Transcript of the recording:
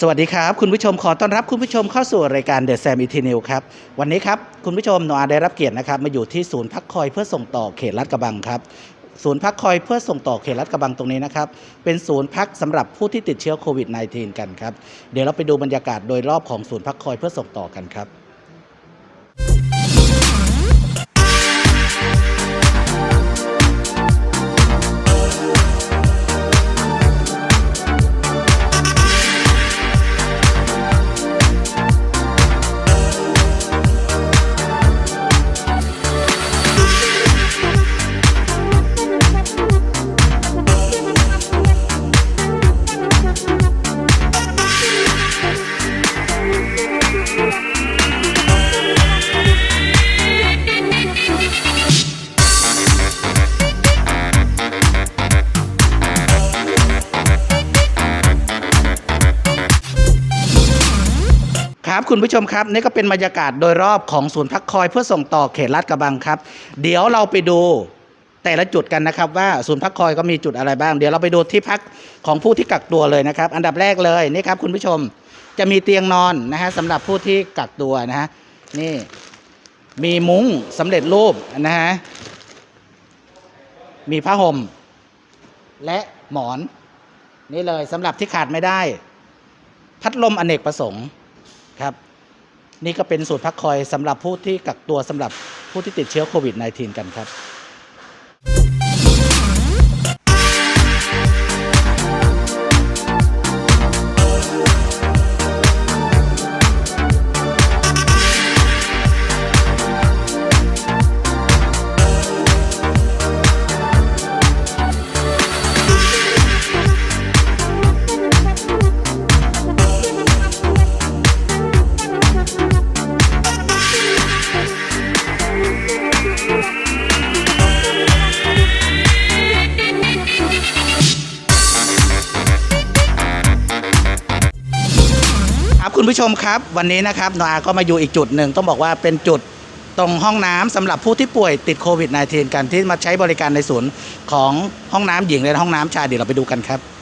สวัสดีครับ คุณผู้ชมขอต้อนรับคุณผู้ชมเข้าสู่รายการเดอะแซมอิทีนิวครับ วันนี้ครับคุณผู้ชมหนอาได้รับเกียรตินะครับ มาอยู่ที่ศูนย์พักคอยเพื่อส่งต่อเขตลาดกระบังครับศูนย์พักคอยเพื่อส่งต่อเขตลาดกระบังตรงนี้นะครับ เป็นศูนย์พักสำหรับผู้ที่ติดเชื้อโควิด -19 กันครับ เดี๋ยวเราไปดูบรรยากาศโดยรอบของศูนย์พักคอยเพื่อส่งต่อกันครับ ครับคุณผู้ชมครับนี่ก็เป็นบรรยากาศโดยรอบของศูนย์พักคอยเพื่อส่งต่อเขตลาดกระบังครับ เดี๋ยวเราไปดูแต่ละจุดกันนะครับ ว่าศูนย์พักคอยก็มีจุดอะไรบ้าง เดี๋ยวเราไปดูที่พักของผู้ที่กักตัวเลยนะครับ อันดับแรกเลยนี่ครับคุณผู้ชมจะมีเตียงนอนนะฮะสำหรับผู้ที่กักตัวนะฮะนี่มีมุ้งสำเร็จรูปนะฮะมีผ้าห่มและหมอน นี่เลยสำหรับที่ขาดไม่ได้ พัดลมอเนกประสงค์ ครับ นี่ก็เป็นสูตรพักคอยสำหรับผู้ที่กักตัวสำหรับผู้ที่ติดเชื้อโควิด -19 กันครับ คุณผู้ชมครับ วันนี้นะครับนอาก็มาอยู่อีกจุดหนึ่งต้องบอกว่าเป็นจุดตรงห้องน้ำสำหรับผู้ที่ป่วยติดโควิด -19 กันที่มาใช้บริการในศูนย์ของห้องน้ำหญิงและห้องน้ำชายเดี๋ยวเราไปดูกันครับ